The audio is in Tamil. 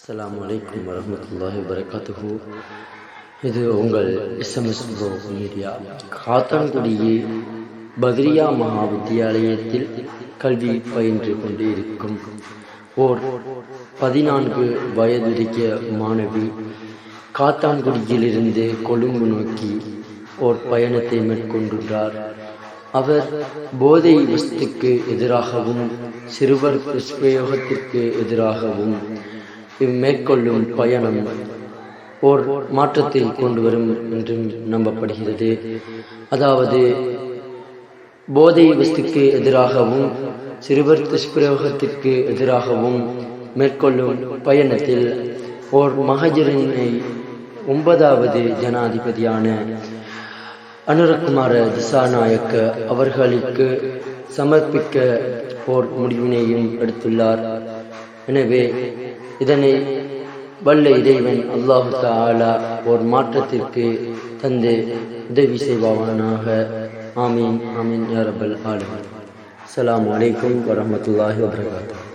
அஸ்லாம் வலைக்கம் வரஹ்மத்துல்லாஹி வபரகாத்துஹு இது உங்கள் எஸ்எம்எஸ் ப்ரோ மீடியா காத்தான்குடியே பத்ரியா மகா வித்தியாலயத்தில் கல்வி பயின்று கொண்டு இருக்கும் ஓர் பதினான்கு வயதுடைய மாணவி காத்தான்குடியிலிருந்து கொழும்பு நோக்கி ஓர் பயணத்தை மேற்கொண்டுள்ளார். அவர் போதை வஸ்துக்கு எதிராகவும் சிறுவர் துஷ்பிரயோகத்திற்கு எதிராகவும் இம்மேற்கொள்ளும் பயணம் ஓர் மாற்றத்தை கொண்டு வரும் என்றும் நம்பப்படுகிறது. அதாவது போதை வஸ்துக்கு எதிராகவும் சிறுவர் துஷ்பிரயோகத்திற்கு எதிராகவும் மேற்கொள்ளும் பயணத்தில் ஓர் மகஜரினை ஒன்பதாவது ஜனாதிபதியான அனுரகுமார திசாநாயக்க அவர்களுக்கு சமர்ப்பிக்க ஓர் முடிவினையும் எடுத்துள்ளார். எனவே இதனை வல்ல இறைவன் அல்லாஹு தாலா ஓர் மாற்றத்திற்கு தந்து உதவி செய்வானாக. ஆமீன் ஆமீன் யாரபல் ஆலமின். அலாம் வலைக்கம் வரஹ்மத்துல்லாஹி வபரகாத்துஹு.